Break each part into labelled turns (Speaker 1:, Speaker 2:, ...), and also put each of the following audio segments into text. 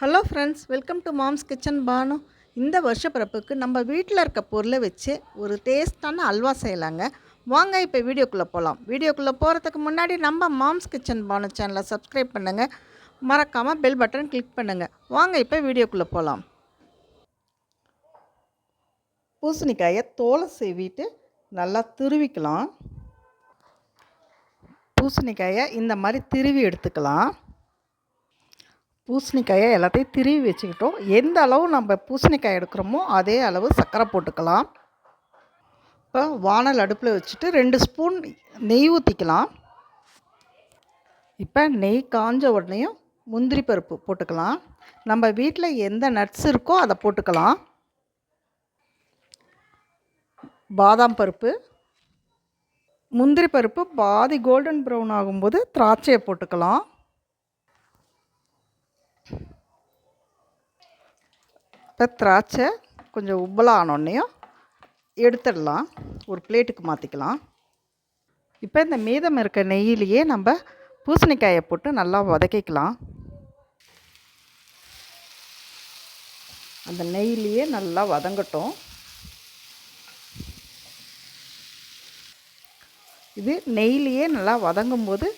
Speaker 1: Hello friends welcome to mom's kitchen Banu இந்த வருஷ பிறப்புக்கு நம்ம வீட்டில் இருக்க பொருளை வச்சு ஒரு டேஸ்டான அல்வா செய்யலாங்க. வாங்க இப்போ வீடியோக்குள்ளே போகலாம் வீடியோக்குள்ளே போகிறதுக்கு முன்னாடி நம்ம மாம்ஸ் கிச்சன் பானு சேனலை சப்ஸ்கிரைப் பண்ணுங்கள் மறக்காமல் பெல் பட்டன் கிளிக் பண்ணுங்கள் வாங்க இப்போ வீடியோக்குள்ளே போகலாம் பூசணிக்காயை தோலை சீவிட்டு நல்லா துருவிக்கலாம். பூசணிக்காயை இந்த மாதிரி திருவி எடுத்துக்கலாம். பூசணிக்காயை எல்லாத்தையும் திருவி வச்சுக்கிட்டோம். எந்த அளவு நம்ம பூசணிக்காய் எடுக்கிறோமோ அதே அளவு சர்க்கரை போட்டுக்கலாம். இப்போ வானல் அடுப்பில் வச்சுட்டு ரெண்டு ஸ்பூன் நெய் ஊற்றிக்கலாம் இப்போ நெய் காஞ்ச உடனேயும் முந்திரி பருப்பு போட்டுக்கலாம். நம்ம வீட்டில் எந்த நட்ஸ் இருக்கோ அதை போட்டுக்கலாம். பாதாம் பருப்பு முந்திரி பருப்பு பாதி கோல்டன் ப்ரௌன் ஆகும்போது திராட்சையை போட்டுக்கலாம். இப்போ திராட்சை கொஞ்சம் உப்பலாக ஆனோடனையும் எடுத்துடலாம். ஒரு பிளேட்டுக்கு மாற்றிக்கலாம் இப்போ இந்த மீதம் இருக்க நெய்யிலேயே நம்ம பூசணிக்காயை போட்டு நல்லா வதக்கிக்கலாம். அந்த நெய்யிலேயே நல்லா வதங்கட்டும். இது நெய்லியே நல்லா வதங்கும் போது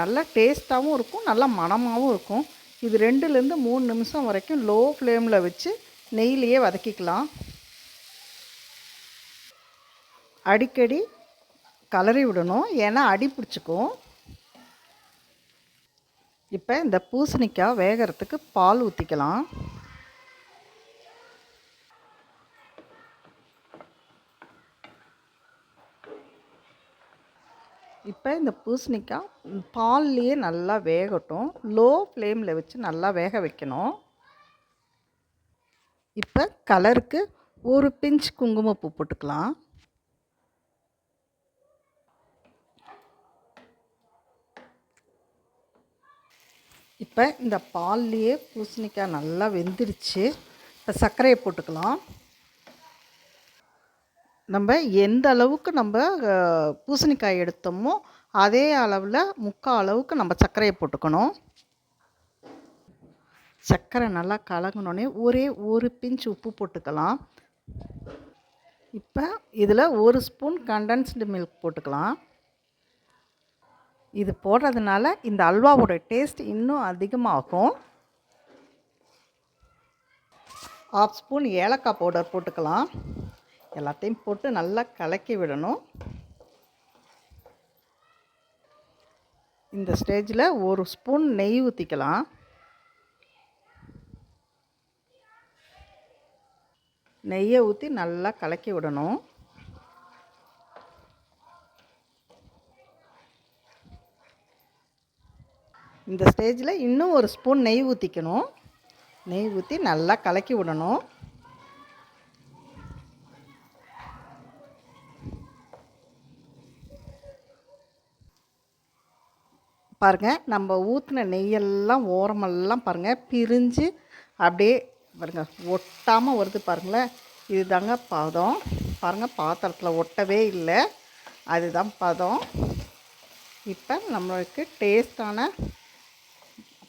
Speaker 1: நல்லா டேஸ்ட்டாகவும் இருக்கும் நல்லா மணமாகவும் இருக்கும். இது ரெண்டுலேருந்து மூணு நிமிஷம் வரைக்கும் லோ ஃப்ளேமில் வச்சு நெய்லேயே வதக்கிக்கலாம். அடிக்கடி கலரி விடணும். ஏன்னா அடி பிடிச்சிக்கும். இப்போ இந்த பூசணிக்காய் வேகிறதுக்கு பால் ஊற்றிக்கலாம் இப்போ இந்த பூசணிக்காய் பால்லையே நல்லா வேகட்டும். லோ ஃப்ளேமில் வச்சு நல்லா வேக வைக்கணும். இப்போ கலருக்கு ஒரு பிஞ்ச் குங்குமப்பூ போட்டுக்கலாம். இப்போ இந்த பால்லையே பூசணிக்காய் நல்லா வெந்துருச்சு. இப்போ சர்க்கரையை போட்டுக்கலாம். நம்ம எந்த அளவுக்கு நம்ம பூசணிக்காய் எடுத்தோமோ அதே அளவில் முக்கால் அளவுக்கு நம்ம சர்க்கரையை போட்டுக்கணும். சர்க்கரை நல்லா கலங்கினோடனே ஒரே ஒரு பிஞ்ச் உப்பு போட்டுக்கலாம். இப்போ இதில் ஒரு ஸ்பூன் கண்டென்ஸ்டு மில்க் போட்டுக்கலாம். இது போடுறதுனால இந்த அல்வாவோட டேஸ்ட் இன்னும் அதிகமாகும். ஆஃப் ஸ்பூன் ஏலக்காய் பவுடர் போட்டுக்கலாம். எல்லாத்தையும் போட்டு நல்லா கலக்கி விடணும். இந்த ஸ்டேஜில் ஒரு ஸ்பூன் நெய் ஊற்றிக்கலாம் நெய்யை ஊற்றி நல்லா கலக்கி விடணும். இந்த ஸ்டேஜில் இன்னும் ஒரு ஸ்பூன் நெய் ஊற்றிக்கணும் நெய் ஊற்றி நல்லா கலக்கி விடணும். பாருங்கள் நம்ம ஊற்றின நெய்யெல்லாம் ஓரமெல்லாம் பாருங்கள் பிரிஞ்சு அப்படியே பாருங்கள் ஒட்டாமல் வருது பாருங்களேன் இது தாங்க பதம். பாருங்கள் பாத்திரத்தில் ஒட்டவே இல்லை. அதுதான் பதம். இப்போ நம்மளுக்கு டேஸ்டான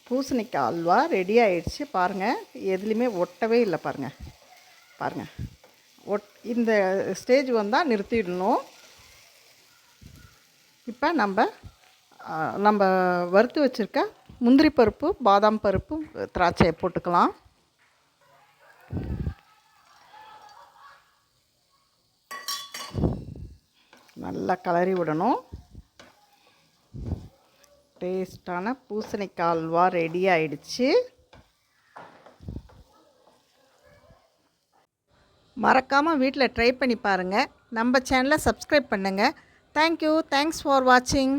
Speaker 1: பூசணிக்காய் அல்வா ரெடி ஆயிடுச்சு பாருங்கள் எதுலேயுமே ஒட்டவே இல்லை பாருங்கள் பாருங்கள் ஒட் இந்த ஸ்டேஜ் வந்தால் நிறுத்திடணும். இப்போ நம்ம நம்ம வறுத்து வச்சுருக்க முந்திரி பருப்பு பாதாம் பருப்பு திராட்சையை போட்டுக்கலாம். நல்லா கலரி விடணும். டேஸ்டான பூசணிக்காய் அல்வா ரெடி ஆயிடுச்சு. மறக்காமல் வீட்டில் ட்ரை பண்ணி பாருங்கள் நம்ம சேனலை சப்ஸ்கிரைப் பண்ணுங்கள் தேங்க்யூ தேங்க்ஸ் ஃபார் வாட்சிங்